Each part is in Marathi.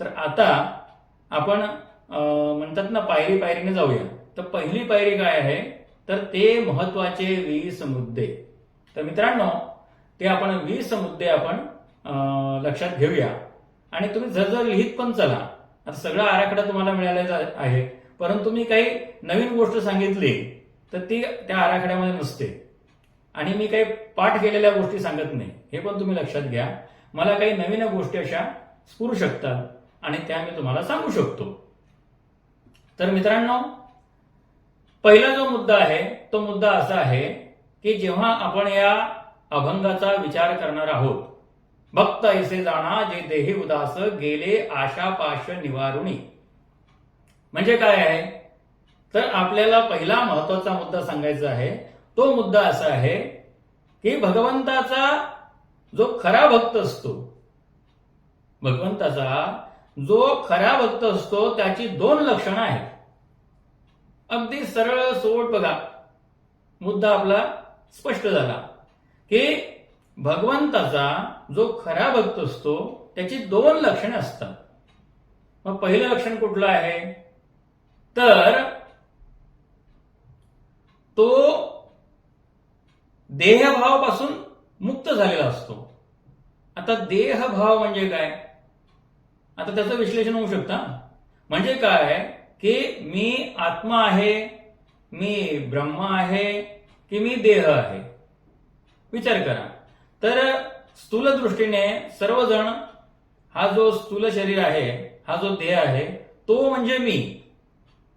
तर आता आपण म्हणतात ना पायरी पायरीने जाऊया. तर पहिली पायरी काय आहे? तर ते महत्त्वाचे वीस मुद्दे. तर मित्रांनो ते आपण वीस मुद्दे आपण लक्षात घेऊया. आणि तुम्ही जर लिहित पण चला. आता सगळा आराखडा तुम्हाला मिळालेला आहे. परंतु मी काही नवीन गोष्ट सांगितली तर ती त्या आराखड्यामध्ये नसते. आणि मी काही पाठ केलेल्या गोष्टी सांगत नाही. हे पण तुम्ही लक्षात घ्या. मला काही नवीन गोष्टी अशा स्फुरू शकतात. आणि त्या मी तुम्हाला सांगू शकतो. तर मित्रांनो पहिला जो मुद्दा आहे तो मुद्दा असा आहे की जेव्हा आपण या अभंगाचा विचार करणार आहोत भक्त ऐसे जाणा जे देही उदास गेले आशा पाश निवारुणी. म्हणजे काय आहे? तर आपल्याला पहिला महत्त्वाचा मुद्दा सांगायचा आहे तो मुद्दा असा आहे की भगवंताचा जो खरा भक्त असतो भगवंताचा जो खरा भक्त असतो त्याची दोन लक्षणं आहेत. अगदी सरळ सोट बघा. मुद्दा आपला स्पष्ट झाला. की भगवंताचा जो खरा भक्त असतो त्याची दोन लक्षणे असतात. मग पहिलं लक्षण कुठलं आहे? तर तो देहभावापासून मुक्त झालेला असतो. आता देहभाव म्हणजे काय? आता त्याचं विश्लेषण होऊ शकतं. म्हणजे काय की मी आत्मा आहे मी ब्रह्म आहे की मी देह आहे. विचार करा. तर स्थूल दृष्टीने सर्वजण हा जो स्थूल शरीर आहे हा जो देह आहे तो म्हणजे मी.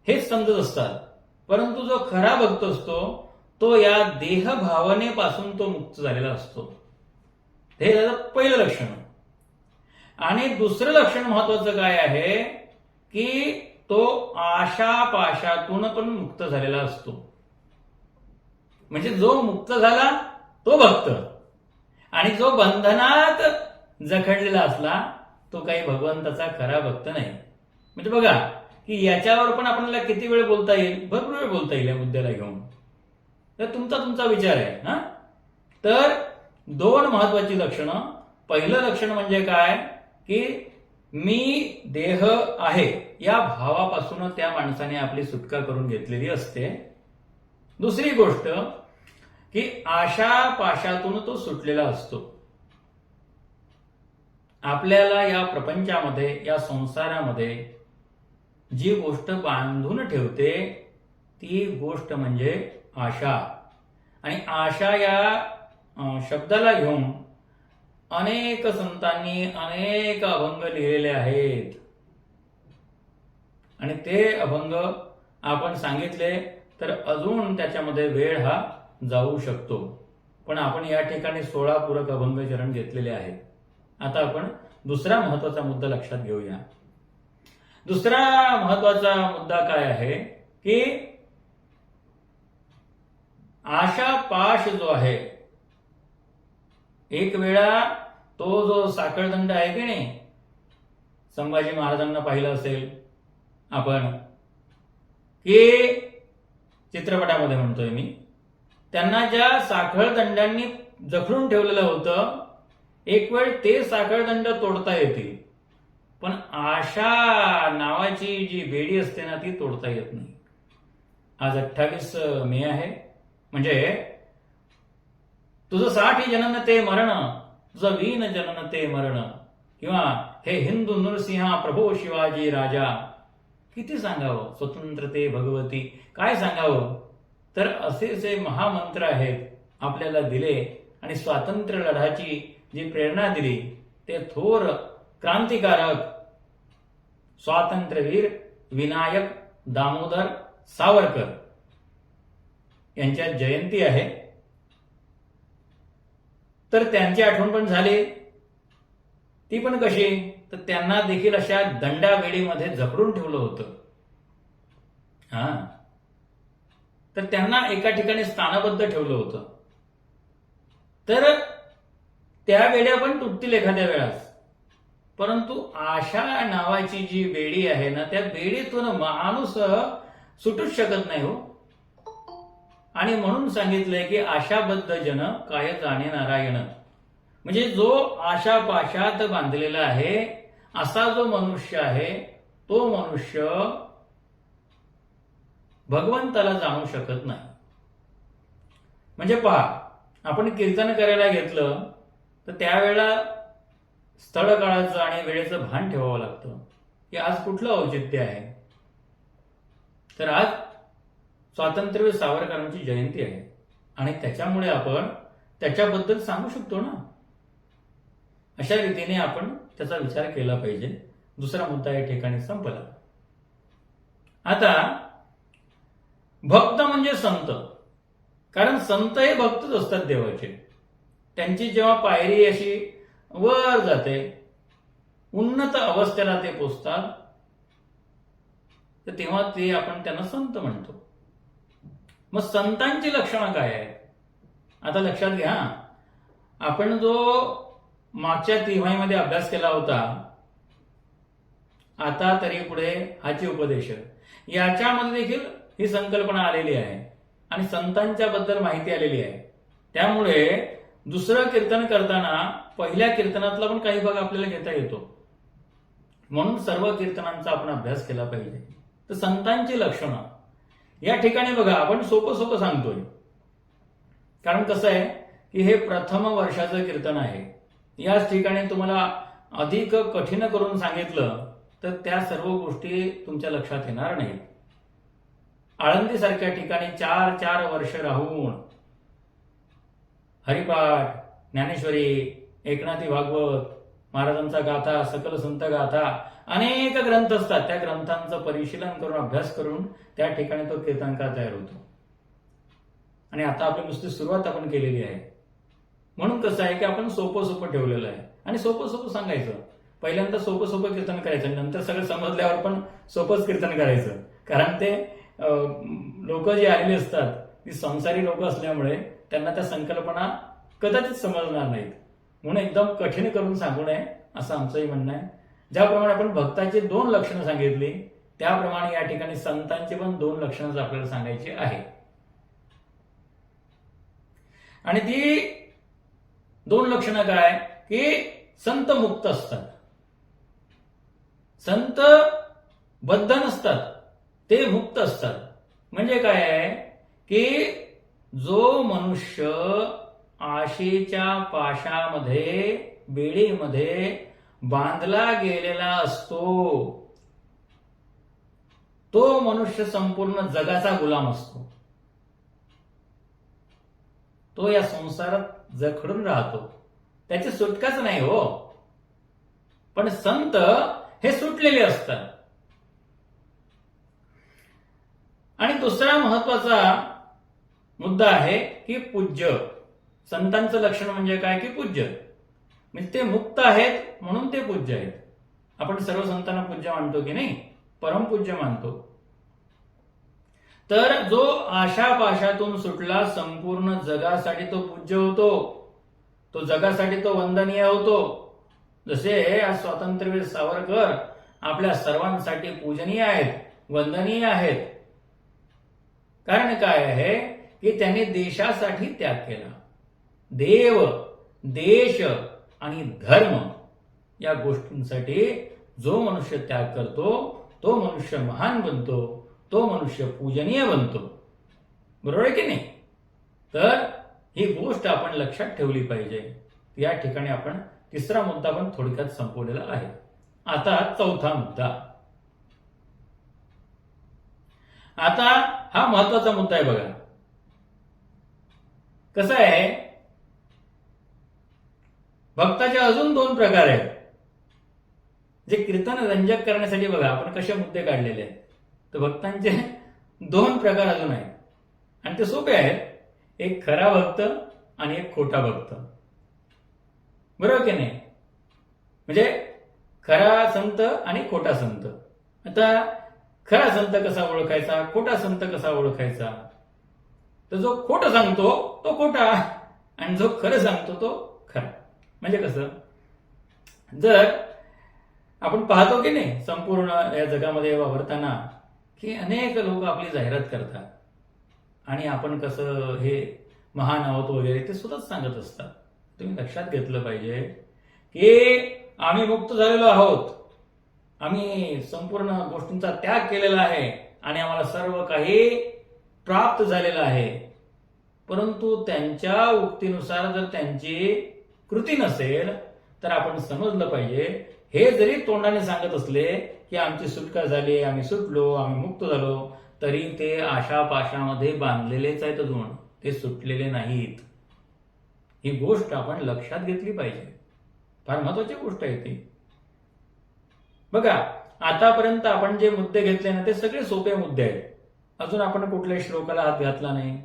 हेच समजत असतात. परंतु जो खरा भक्त असतो तो या देह भावनेपासून तो मुक्त झालेला असतो. हे त्याचं पहिलं लक्षण. आणि दुसरं लक्षण महत्वाचं काय आहे की तो आशापाशातून पण मुक्त झालेला असतो. म्हणजे जो मुक्त झाला तो भक्त. आणि जो बंधनात जखडलेला असला तो काही भगवंताचा खरा भक्त नाही. म्हणजे बघा की याच्यावर पण आपल्याला किती वेळ बोलता येईल? भरपूर वेळ बोलता येईल या मुद्द्याला घेऊन. तर तुमचा तुमचा विचार आहे हा? तर दोन महत्वाची लक्षणं. पहिलं लक्षण म्हणजे काय? की मी देह आहे. या भावापासून त्या माणसाने आपली सुटका करून घेतलेली असते. दुसरी गोष्ट की आशा पाशातून तो सुटलेला असतो. आपल्याला या प्रपंचामध्ये या संसारामध्ये जी गोष्ट बांधून ठेवते ती गोष्ट म्हणजे आशा. आणि आशा या शब्दाला घेऊन अनेक संतांनी अनेक अभंग लिहिलेले आहेत. आणि ते अभंग आपण सांगितले तर अजून त्याच्यामध्ये वेळ हा जाऊ शकतो. पण आपण या ठिकाणी सोळा पूरक अभंग चरण घेतलेले आहेत. आता आपण दुसरा महत्त्वाचा मुद्दा लक्षात घेऊया. दुसरा महत्त्वाचा मुद्दा काय आहे की आशा पाश जो आहे एक वेळा तो जो साखळदंड आहे की नाही संभाजी महाराजांना पाहिलं असेल आपण की चित्रपटामध्ये म्हणतोय मी त्यांना ज्या साखळदंडांनी जखडून ठेवलेलं होतं एक वेळ ते साखळदंड तोडता येतील. पण आशा नावाची जी बेडी असते ना ती तोडता येत नाही. आज अठ्ठावीस मे आहे म्हणजे तुझं साठी जनन ते मरण तुझं वीन जनन ते मरण. किंवा हे हिंदू नृसिंहा प्रभो शिवाजी राजा किती सांगावं? स्वतंत्रते भगवती. काय सांगावं? तर असे जे महामंत्र आहेत आपल्याला दिले आणि स्वातंत्र्य लढाची जी प्रेरणा दिली ते थोर क्रांतिकारक स्वातंत्र्यवीर विनायक दामोदर सावरकर यांच्या जयंती आहे. तर त्यांची आठवण पण झाली. ती पण कशी? तर त्यांना देखील अशा दंडावेडीमध्ये जखडून ठेवलं होतं. हा. तर त्यांना एका ठिकाणी स्थानबद्ध ठेवलं होतं. तर त्या वेड्या पण तुटतील एखाद्या वेळास. परंतु आशा नावाची जी बेडी आहे ना त्या बेडीतून माणूस सुटूच शकत नाही हो. आणि म्हणून सांगितलंय की आशाबद्ध जन काय जाणे नारायण. म्हणजे जो आशा पाशात बांधलेला आहे असा जो मनुष्य आहे तो मनुष्य भगवंताला जाणू शकत नाही. म्हणजे पहा आपण कीर्तन करायला घेतलं तर त्यावेळेला स्थळ काळाचं आणि वेळेचं भान ठेवावं लागतं. की आज कुठलं औचित्य आहे? तर आज स्वातंत्र्यवीर सावरकरांची जयंती आहे. आणि त्याच्यामुळे आपण त्याच्याबद्दल सांगू शकतो ना? अशा रीतीने आपण त्याचा विचार केला पाहिजे. दुसरा मुद्दा या ठिकाणी संपला. आता भक्त म्हणजे संत. कारण संत हे भक्तच असतात देवाचे. त्यांची जेव्हा पायरी अशी वर जाते उन्नत अवस्थेला ते पोचतात तर तेव्हा ते आपण त्यांना संत म्हणतो. मग संतांची लक्षणं काय आहेत? आता लक्षात घ्या. आपण जो मागच्या तिमाहीमध्ये अभ्यास केला होता आता तरी पुढे हाची उपदेश याच्यामध्ये देखील ही संकल्पना आलेली आहे आणि संतांच्या बद्दल माहिती आलेली आहे. त्यामुळे दुसरं कीर्तन करताना पहिल्या कीर्तनातला पण काही भाग आपल्याला घेता येतो. म्हणून सर्व कीर्तनांचा आपण अभ्यास केला पाहिजे. तर संतांची लक्षणं. या ठिकाणी बघा आपण सोपं सोपं सांगतोय. कारण कसं आहे की हे प्रथम वर्षाचं कीर्तन आहे. याच ठिकाणी तुम्हाला अधिक कठीण करून सांगितलं तर त्या सर्व गोष्टी तुमच्या लक्षात येणार नाहीत आळंदीसारख्या ठिकाणी चार चार वर्ष राहून हरिपाठ ज्ञानेश्वरी एकनाथी भागवत महाराजांचा गाथा सकल संत गाथा अनेक ग्रंथ असतात. त्या ग्रंथांचं परिशीलन करून अभ्यास करून त्या ठिकाणी तो कीर्तनकार तयार होतो. आणि आता आपली नुसती सुरुवात आपण केलेली आहे. म्हणून कसं आहे की आपण सोपं सोपं ठेवलेलं आहे. आणि सोपं सोपं सांगायचं. पहिल्यांदा सोपं सोपं कीर्तन करायचं. नंतर सगळं समजल्यावर पण सोपंच कीर्तन करायचं. कारण ते लोक जे आलेले असतात ती संसारी लोक असल्यामुळे त्यांना त्या संकल्पना कदाचित समजणार नाहीत. म्हणून एकदम कठीण करून सांगू नये असं आमचंही म्हणणं आहे. ज्याप्रमाणे आपण भक्ताचे दोन लक्षणं सांगितली त्याप्रमाणे या ठिकाणी संतांची पण दोन लक्षणं आपल्याला सांगायची आहे. आणि ती दोन लक्षणं काय? की संत मुक्त असतात. संत बद्ध नसतात ते मुक्त असतात. म्हणजे काय आहे? की जो मनुष्य आशेच्या पाशामध्ये बेडीमध्ये बांधला गेलेला असतो. तो मनुष्य संपूर्ण जगाचा गुलाम असतो. तो या संसारात जखडून राहतो. त्याची सुटकाच नाही हो. पण संत हे सुटलेले असतात. आणि दुसरा महत्त्वाचा मुद्दा आहे की पूज्य. संतांचं लक्षण म्हणजे काय? की पूज्य. म्हणजे ते मुक्त आहेत म्हणून ते पूज्य आहेत. आपण सर्व संतांना पूज्य मानतो की नाही? परमपूज्य मानतो. तर जो आशापाशातून सुटला संपूर्ण जगासाठी तो पूज्य होतो. तो जगासाठी तो वंदनीय होतो. जसे आज स्वातंत्र्यवीर सावरकर आपल्या सर्वांसाठी पूजनीय आहेत वंदनीय आहेत. कारण काय आहे? की त्यांनी देशासाठी त्याग केला. देव देश आणि धर्म या गोष्टींसाठी जो मनुष्य त्याग करतो तो मनुष्य महान बनतो तो मनुष्य पूजनीय बनतो. बरोबर आहे की नाही? तर ही गोष्ट आपण लक्षात ठेवली पाहिजे. या ठिकाणी आपण तिसरा मुद्दा पण थोडक्यात संपवलेला आहे. आता चौथा मुद्दा. आता हा महत्त्वाचा मुद्दा आहे बघा. कसं आहे? भक्ताचे अजून दोन प्रकार आहेत. जे कीर्तन रंजक करण्यासाठी बघा आपण कसे मुद्दे काढलेले आहेत. तर भक्तांचे दोन प्रकार अजून आहेत. आणि ते सोपे आहेत. एक खरा भक्त आणि एक खोटा भक्त. बरोबर की नाही? म्हणजे खरा संत आणि खोटा संत. आता खरा संत कसा ओळखायचा? खोटा संत कसा ओळखायचा? तर जो खोटं सांगतो तो खोटा. आणि जो खरं सांगतो तो म्हणजे कसं? जर आपण पाहतो की नाही संपूर्ण या जगामध्ये वावरताना की अनेक लोक आपली जाहिरात करतात. आणि आपण कसं हे महान आहोत वगैरे ते स्वतःच सांगत असतात. तुम्ही लक्षात घेतलं पाहिजे की आम्ही मुक्त झालेलो आहोत. आम्ही संपूर्ण गोष्टींचा त्याग केलेला आहे आणि आम्हाला सर्व काही प्राप्त झालेलं आहे. परंतु त्यांच्या उक्तीनुसार जर त्यांची कृती नसेल तर आपण समजलं पाहिजे. हे जरी तोंडाने सांगत असले की आमची सुटका झाली आम्ही सुटलो आम्ही मुक्त झालो तरी ते आशापाशामध्ये बांधलेलेच आहेत अजून. ते सुटलेले नाहीत. ही गोष्ट आपण लक्षात घेतली पाहिजे. फार महत्वाची गोष्ट आहे ती. बघा आतापर्यंत आपण जे मुद्दे घेतले ना ते सगळे सोपे मुद्दे आहेत. अजून आपण कुठल्याही श्लोकाला हात घातला नाही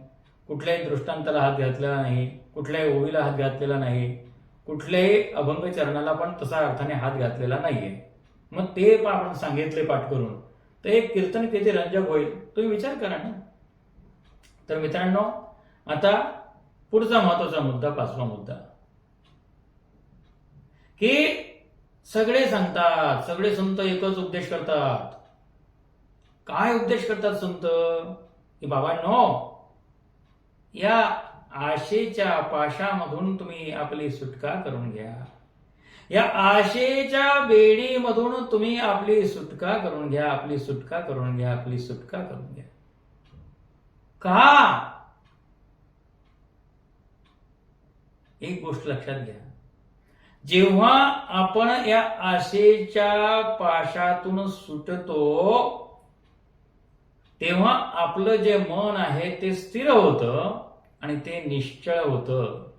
कुठल्याही दृष्टांताला हात घातलेला नाही कुठल्याही ओवीला हात घातलेला नाही. कुठल्याही अभंग चरणाला पण तसा अर्थाने हात घातलेला नाहीये. मग ते पण आपण सांगितले पाठ करून. तर हे कीर्तन किती रंजक होईल तुम्ही विचार करा ना. तर मित्रांनो आता पुढचा महत्त्वाचा मुद्दा पाचवा मुद्दा. की सगळे सांगतात सगळे संत एकच उपदेश करतात. काय उपदेश करतात संत? की बाबा नो या आशेच्या पाशामधून तुम्ही आपली सुटका करून घ्या. या आशेच्या बेडीमधून तुम्ही आपली सुटका करून घ्या आपली सुटका करून घ्या आपली सुटका करून घ्या. का एक गोष्ट लक्षात घ्या. जेव्हा आपण या आशेच्या पाशातून सुटतो तेव्हा आपलं जे मन आहे ते स्थिर होतं. आणि ते निश्चळ होतं.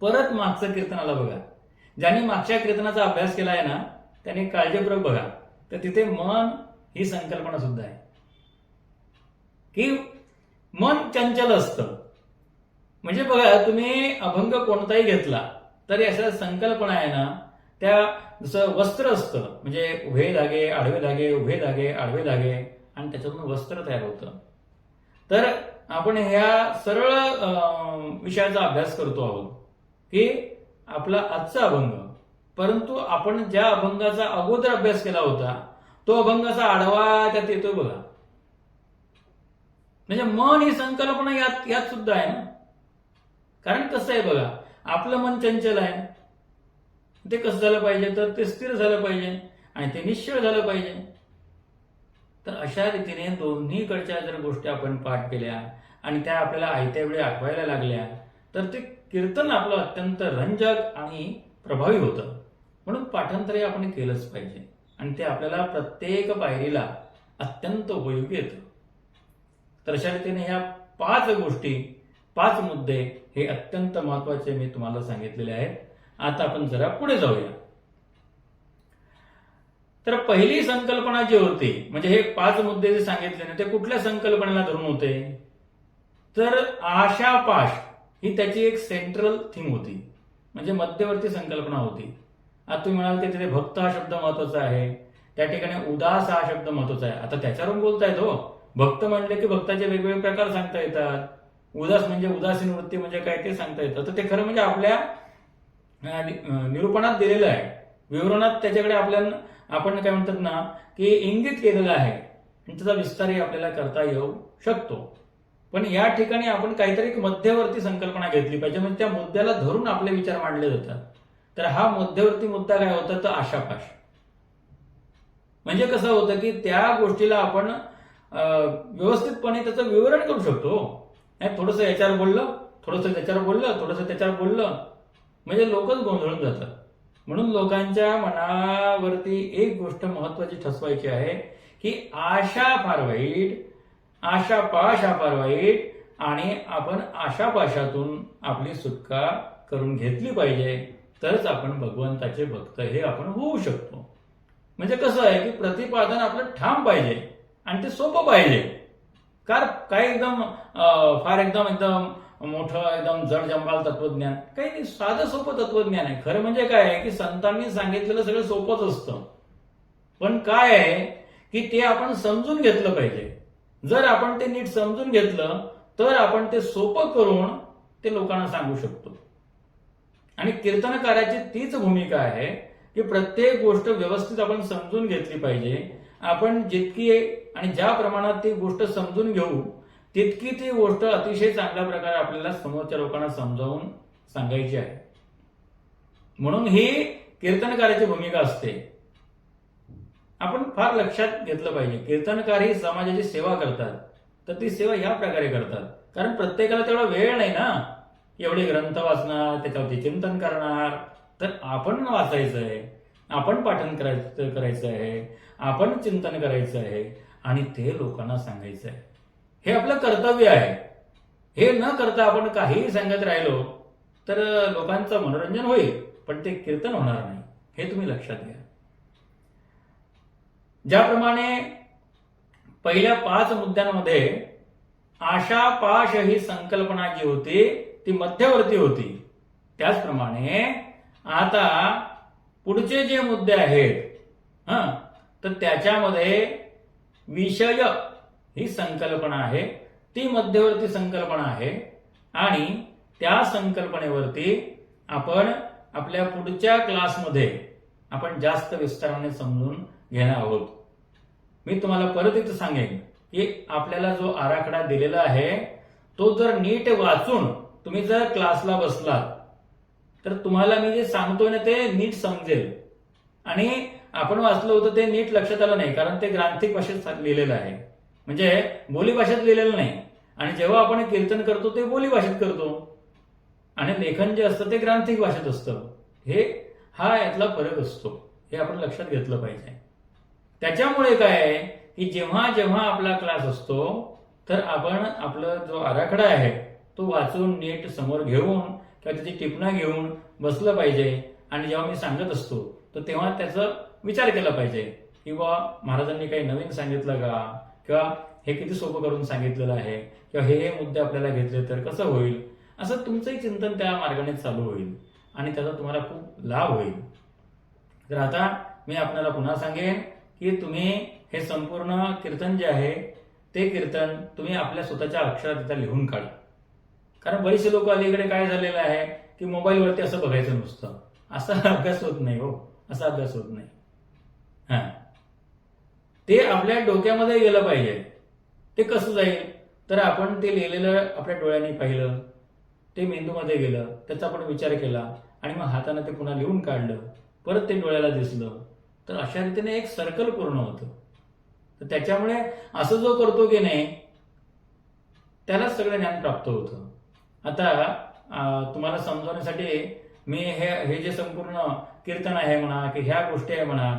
परत मागचं कीर्तनाला बघा. ज्यांनी मागच्या कीर्तनाचा अभ्यास केला आहे ना त्यांनी काळजीपूर्वक बघा. तर तिथे मन ही संकल्पना सुद्धा आहे. की मन चंचल असतं. म्हणजे बघा तुम्ही अभंग कोणताही घेतला तरी अशा संकल्पना आहे ना त्या जसं वस्त्र असतं. म्हणजे उभे धागे आडवे धागे उभे धागे आडवे धागे आणि त्याच्यातून वस्त्र तयार होतं. तर आपण ह्या सरळ विषयाचा अभ्यास करतो आहोत की आपला आजचा अभंग. परंतु आपण ज्या अभंगाचा अगोदर अभ्यास केला होता तो अभंगाचा आढावा त्यात येतोय बघा. म्हणजे मन ही संकल्पना यात यात सुद्धा आहे ना. कारण कसं आहे बघा आपलं मन चंचल आहे. ते कसं झालं पाहिजे? तर ते स्थिर झालं पाहिजे आणि ते निश्चळ झालं पाहिजे. तर अशा रीतीने दोन्हीकडच्या जर गोष्टी आपण पाठ केल्या आणि त्या आपल्याला आयत्या वेळी आठवायला लागल्या तर ते कीर्तन आपलं अत्यंत रंजक आणि प्रभावी होतं. म्हणून पाठांतरही आपण केलंच पाहिजे आणि ते आपल्याला प्रत्येक पायरीला अत्यंत उपयोगी येतं. तर अशा रीतीने ह्या पाच गोष्टी पाच मुद्दे हे अत्यंत महत्त्वाचे मी तुम्हाला सांगितलेले आहेत. आता आपण जरा पुढे जाऊया. तर पहिली संकल्पना जी होती म्हणजे हे पाच मुद्दे जे सांगितले ना ते कुठल्या संकल्पनेला धरून होते? तर आशापाश ही त्याची एक सेंट्रल थीम होती. म्हणजे मध्यवर्ती संकल्पना होती. आता तुम्ही म्हणाल की तिथे भक्त हा शब्द महत्त्वाचा आहे. त्या ठिकाणी उदास हा शब्द महत्त्वाचा आहे. आता त्याच्यावरून बोलतायत हो. भक्त म्हणले की भक्ताचे वेगवेगळे प्रकार सांगता येतात. उदास म्हणजे उदासीन वृत्ती म्हणजे काय ते सांगता येतं. तर ते खरं म्हणजे आपल्या निरूपणात दिलेलं आहे. विवरणात त्याच्याकडे आपल्या आपण काय म्हणतात ना की इंगित केलेलं आहे. आणि त्याचा विस्तारही आपल्याला करता येऊ शकतो. पण या ठिकाणी आपण काहीतरी एक मध्यवर्ती संकल्पना घेतली पाहिजे. म्हणजे त्या मुद्द्याला धरून आपले विचार मांडले जातात. तर हा मध्यवर्ती मुद्दा काय होता? तर आशापाश. म्हणजे कसं होतं की त्या गोष्टीला आपण व्यवस्थितपणे त्याचं विवरण करू शकतो. नाही थोडंसं याच्यावर बोललं थोडंसं त्याच्यावर बोललं थोडंसं त्याच्यावर बोललं. म्हणजे लोकच गोंधळून जातात. म्हणून लोकांच्या मनावरती एक गोष्ट महत्वाची ठसवायची आहे की आशा फार वाईट आशा पाशा फार वाईट आणि आपण आशापाशातून आपली सुटका करून घेतली पाहिजे तरच आपण भगवंताचे भक्त हे आपण होऊ शकतो. म्हणजे कसं आहे की प्रतिपादन आपलं ठाम पाहिजे आणि ते सोपं पाहिजे. कार काय एकदम फार एकदम एकदम मोठं एकदम जड जंबाल तत्वज्ञान. काही नाही साधं सोपं तत्वज्ञान आहे. खरं म्हणजे काय आहे की संतांनी सांगितलेलं सगळं सोपंच असतं. पण काय आहे की ते आपण समजून घेतलं पाहिजे. जर आपण ते नीट समजून घेतलं तर आपण ते सोपं करून ते लोकांना सांगू शकतो. आणि कीर्तनकाराची तीच भूमिका आहे की प्रत्येक गोष्ट व्यवस्थित आपण समजून घेतली पाहिजे. आपण जितकी आणि ज्या प्रमाणात ती गोष्ट समजून घेऊ तितकी ती गोष्ट अतिशय चांगल्या प्रकारे आपल्याला समोरच्या लोकांना समजावून सांगायची आहे. म्हणून ही कीर्तनकाराची भूमिका असते. आपण फार लक्षात घेतलं पाहिजे. कीर्तनकार ही समाजाची सेवा करतात. तर ती सेवा ह्या प्रकारे करतात. कारण प्रत्येकाला तेवढा वेळ नाही ना. एवढे ग्रंथ वाचणार त्याच्यावरती चिंतन करणार. तर आपण वाचायचं आहे. आपण पाठन करायचं करायचं आहे. आपण चिंतन करायचं आहे. आणि ते लोकांना सांगायचं आहे. हे आपलं कर्तव्य आहे. हे न करता आपण काहीही सांगत राहिलो तर लोकांचं मनोरंजन होईल पण ते कीर्तन होणार नाही. हे तुम्ही लक्षात घ्या. ज्याप्रमाणे पहिल्या पाच मुद्द्यांमध्ये आशा पाश ही संकल्पना जी होती ती मध्यवर्ती होती. त्याचप्रमाणे आता पुढचे जे मुद्दे आहेत हा तर त्याच्यामध्ये विषय ही संकल्पना आहे ती मध्यवर्ती संकल्पना आहे आणि त्या संकल्पनेवरती आपण आपल्या पुढच्या क्लासमध्ये आपण जास्त विस्ताराने समजून घेणार आहोत. मी तुम्हाला परत इथं सांगेन की आपल्याला जो आराखडा दिलेला आहे तो जर नीट वाचून तुम्ही जर क्लासला बसलात तर तुम्हाला मी जे सांगतोय ना ते नीट समजेल. आणि आपण वाचलं होतं ते नीट लक्षात आलं नाही कारण ते ग्रांथिक भाषेत लिहिलेलं आहे. म्हणजे बोली भाषेत लिहिलेलं नाही. आणि जेव्हा आपण कीर्तन करतो ते बोली भाषेत करतो. आणि लेखन जे असतं ते ग्रांथिक भाषेत असतं. हे हा यातला फरक असतो. हे आपण लक्षात घेतलं पाहिजे. त्याच्यामुळे काय आहे की जेव्हा जेव्हा आपला क्लास असतो तर आपण आपला जो आराखडा आहे तो वाचून नीट समोर घेऊन किंवा त्याची टिपणा घेऊन बसलं पाहिजे. आणि जेव्हा मी सांगत असतो तर तेव्हा त्याचा विचार केला पाहिजे. की बा महाराजांनी काही नवीन सांगितलं का? किंवा हे किती सोपं करून सांगितलेलं आहे किंवा हे हे मुद्दे आपल्याला घेतले तर कसं होईल? असं तुमचंही चिंतन त्या मार्गाने चालू होईल आणि त्याचा तुम्हाला खूप लाभ होईल. तर आता मी आपल्याला पुन्हा सांगेन की तुम्ही हे संपूर्ण कीर्तन जे आहे ते कीर्तन तुम्ही आपल्या स्वतःच्या अक्षरात तिथं लिहून काढा. कारण बरेचसे लोक अलीकडे काय झालेलं आहे की मोबाईलवरती असं बघायचं नुसतं. असा अभ्यास होत नाही हो. असा अभ्यास होत नाही. ते आपल्या डोक्यामध्ये गेलं पाहिजे. ते कसं जाईल? तर आपण ते लिहिलेलं आपल्या डोळ्यांनी पाहिलं. ते मेंदूमध्ये गेलं. त्याचा आपण विचार केला. आणि मग हाताने ते पुन्हा लिहून काढलं. परत ते डोळ्याला दिसलं. तर अशा रीतीने एक सर्कल पूर्ण होतं. तर त्याच्यामुळे असं जो करतो की नाही त्यालाच सगळं ज्ञान प्राप्त होतं. आता तुम्हाला समजवण्यासाठी मी हे हे जे संपूर्ण कीर्तन आहे म्हणा की ह्या गोष्टी आहे म्हणा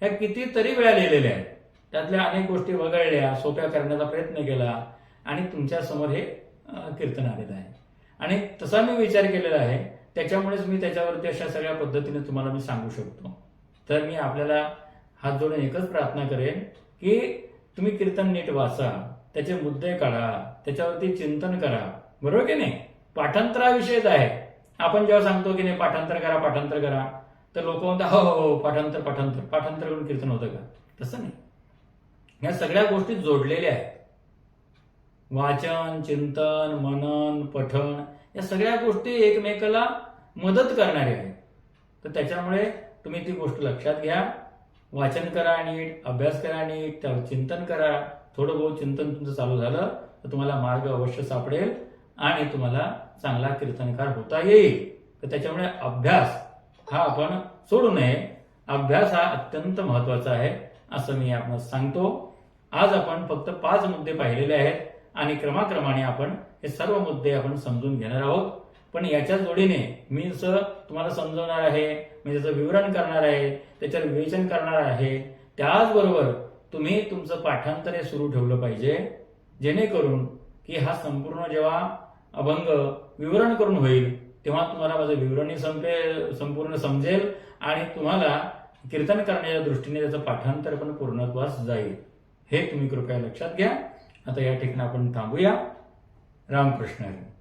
ह्या कितीतरी वेळा लिहिलेल्या आहेत. त्यातल्या अनेक गोष्टी वगळल्या सोप्या करण्याचा प्रयत्न केला आणि तुमच्यासमोर हे कीर्तन आलेलं आहे. आणि तसा मी विचार केलेला आहे त्याच्यामुळेच मी त्याच्यावरती अशा सगळ्या पद्धतीने तुम्हाला मी सांगू शकतो. तर मी आपल्याला हात जोडून एकच प्रार्थना करेन की तुम्ही कीर्तन नीट वाचा त्याचे मुद्दे काढा त्याच्यावरती चिंतन करा. बरोबर की नाही? पाठांतराविषयीच आहे. आपण जेव्हा सांगतो की नाही पाठांतर करा पाठांतर करा तर लोक म्हणतात हो हो हो पाठांतर पाठांतर पाठांतर करून कीर्तन होतं का? तसं नाही. या सगळ्या गोष्टी जोडलेल्या आहेत. वाचन चिंतन मनन पठण या सगळ्या गोष्टी एकमेकाला मदत करणाऱ्या आहेत. तर त्याच्यामुळे तुम्ही ती गोष्ट लक्षात घ्या. वाचन करा नीट अभ्यास करा नीट त्यावर चिंतन करा. थोडं बहुत चिंतन तुमचं चालू झालं तर तुम्हाला मार्ग अवश्य सापडेल आणि तुम्हाला चांगला कीर्तनकार होता येईल. तर त्याच्यामुळे अभ्यास हा आपण सोडू नये. अभ्यास हा अत्यंत महत्त्वाचा आहे असं मी आपण सांगतो. आज आपण फक्त पाच मुद्दे पाहिलेले आहेत आणि क्रमाक्रमाने आपण हे सर्व मुद्दे आपण समजून घेणार आहोत. पण याच्या जोडीने मी जसं तुम्हाला समजवणार आहे मी त्याचं विवरण करणार आहे त्याच्यावर विवेचन करणार आहे त्याचबरोबर तुम्ही तुमचं पाठांतर हे सुरू ठेवलं पाहिजे जेणेकरून की हा संपूर्ण जेव्हा अभंग विवरण करून होईल तेव्हा तुम्हाला माझं विवरणही संपे संपूर्ण समजेल आणि तुम्हाला कीर्तन करण्याच्या दृष्टीने त्याचं पाठांतर पण पूर्णत्वास जाईल. हे तुम्ही कृपया लक्षात घ्या आता या ठिकाणी आपण थांबूया रामकृष्ण हरी.